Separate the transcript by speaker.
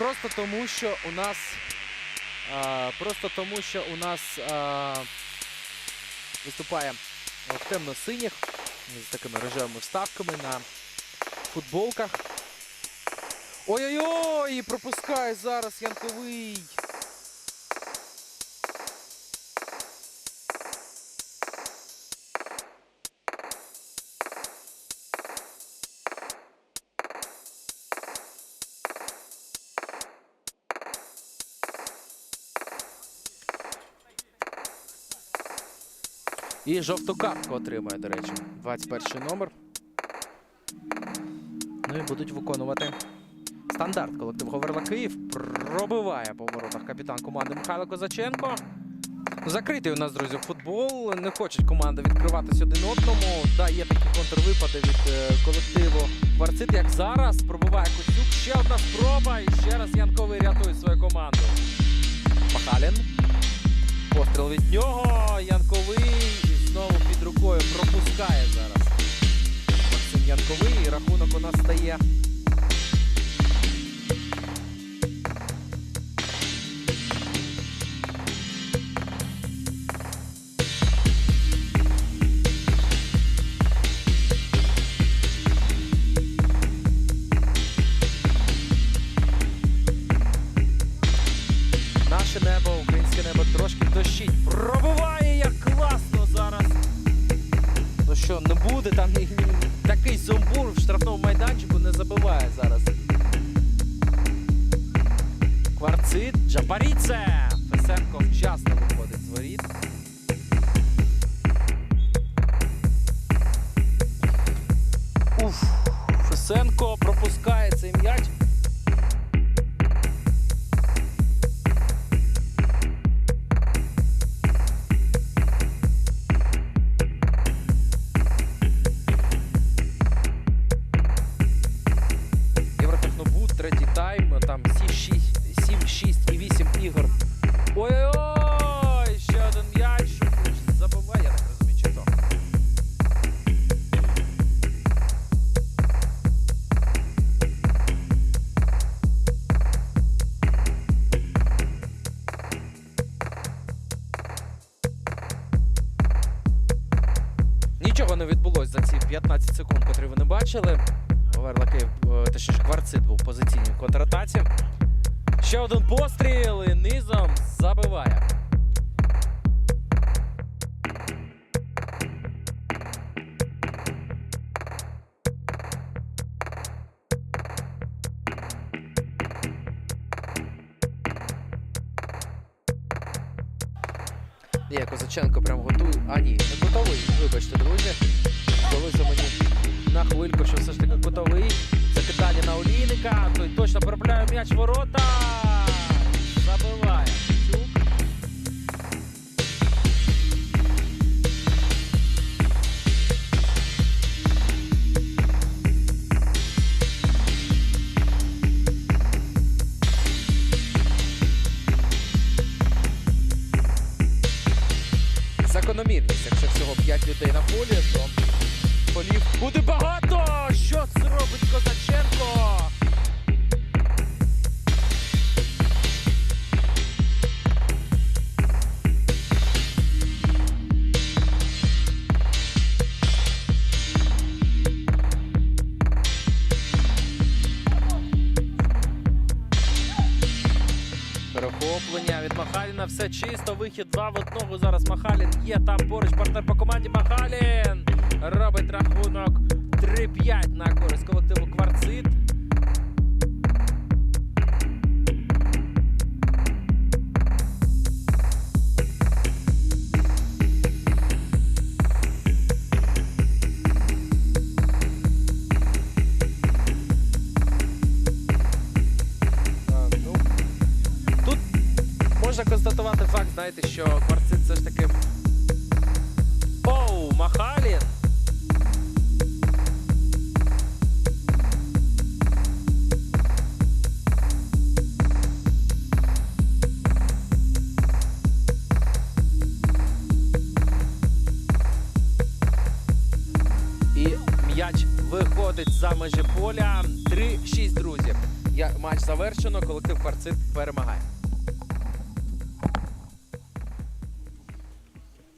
Speaker 1: просто тому, що у нас. А, просто тому, що у нас а, виступає в темно-синіх з такими рожевими вставками на футболках. Ой-ой-ой! Пропускає зараз Янковий. І жовту картку отримує, до речі, 21 номер. Ну і будуть виконувати стандарт. Колектив Говерла Київ пробиває по воротах капітан команди Михайло Козаченко. Закритий у нас, друзі, футбол. Не хочуть команди відкриватися один одному. Да, є такі контрвипади від е, колективу Кварцит, як зараз. Пробиває Костюк. Ще одна спроба. І ще раз Янковий рятує свою команду. Махалін. Постріл від нього. Янковий. Знову під рукою пропускає зараз. Максим Янковий. І рахунок у нас стає. Наше небо, українське небо трошки дощить. Пробиває як Ну що, не буде там такий сумбур в штрафному майданчику Відбулося за ці 15 секунд, котрі ви не бачили. Говерла Київ, е, точніше, кварцит був позиційній контратаці. Ще один постріл і низом забиває. Є, Козаченко прям готує. А ні, не готовий. Вибачте, друзі. Здалося мені на хвильку, що все ж таки готовий. Закидання на олійника. Той точно переправляє м'яч ворота. Забиває. Закономірність, якщо всього 5 людей на полі, то полів буде багато. Що це робить Козаченко? Перехоплення від Махаліна. Все чисто. Вихід два в одного. Зараз Махалін є там поруч. Партнер по команді Махалін. Рахунок 3-5 на користь колективу Кварцит. Тут можна констатувати факт, знаєте, що кварцит все ж таки. Виходить за межі поля. 3-6, друзі. Я- Матч завершено. Колектив Кварцит перемагає.